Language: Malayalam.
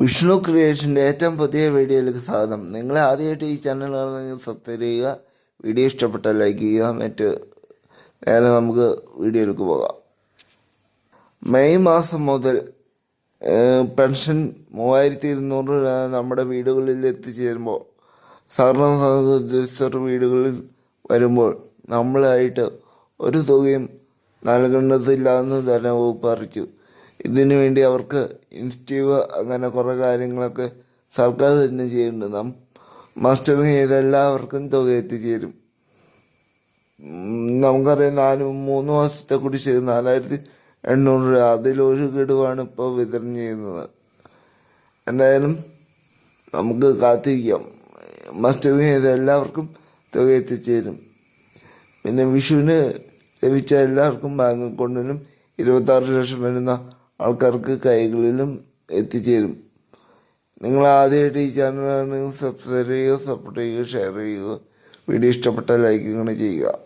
വിഷ്ണു ക്രിയേഷന്റെ ഏറ്റവും പുതിയ വീഡിയോയിലേക്ക് സ്വാഗതം. നിങ്ങൾ ആദ്യമായിട്ട് ഈ ചാനൽ കാണുന്നെങ്കിൽ സബ്സ്ക്രൈബ് ചെയ്യുക വീഡിയോ ഇഷ്ടപ്പെട്ടാൽ ലൈക്ക് ചെയ്യുക മറ്റ് നേരെ നമുക്ക് വീഡിയോയിലേക്ക് പോകാം. മെയ് മാസം മുതൽ പെൻഷൻ മൂവായിരത്തി ഇരുന്നൂറ് രൂപ നമ്മുടെ വീടുകളിൽ എത്തിച്ചേരുമ്പോൾ സംഘ ഉദ്യോഗസ്ഥർ വീടുകളിൽ വരുമ്പോൾ നമ്മളായിട്ട് ഒരു തുകയും നൽകേണ്ടതില്ലാന്ന് ധനവകുപ്പ് അറിയിച്ചു. ഇതിനു വേണ്ടി അവർക്ക് ഇൻസ്റ്റീവ് അങ്ങനെ കുറേ കാര്യങ്ങളൊക്കെ സർക്കാർ തന്നെ ചെയ്യുന്നുണ്ട്. നാം മാസ്റ്ററിങ് ചെയ്ത എല്ലാവർക്കും തുക എത്തിച്ചേരും നമുക്കറിയാം നാല് മൂന്ന് മാസത്തെ കുടിശ്ശിക നാലായിരത്തി എണ്ണൂറ് രൂപ. അതിലൊരു ഗഡുവാണ് ഇപ്പോൾ വിതരണം ചെയ്യുന്നത്. എന്തായാലും നമുക്ക് കാത്തിരിക്കാം. മസ്റ്ററിങ് ചെയ്ത എല്ലാവർക്കും തുക എത്തിച്ചേരും പിന്നെ വിഷുവിന് ലഭിച്ച എല്ലാവർക്കും ബാങ്ക് അക്കൗണ്ടിനും ഇരുപത്താറ് ലക്ഷം വരുന്ന ആൾക്കാർക്ക് കൈകളിലും എത്തിച്ചേരും. നിങ്ങൾ ആദ്യമായിട്ട് ഈ ചാനലാണ് സബ്സ്ക്രൈബ് ചെയ്യുക സപ്പോർട്ട് ചെയ്യുക ഷെയർ ചെയ്യുക. വീഡിയോ ഇഷ്ടപ്പെട്ട ലൈക്കിങ്ങനെ ചെയ്യുക.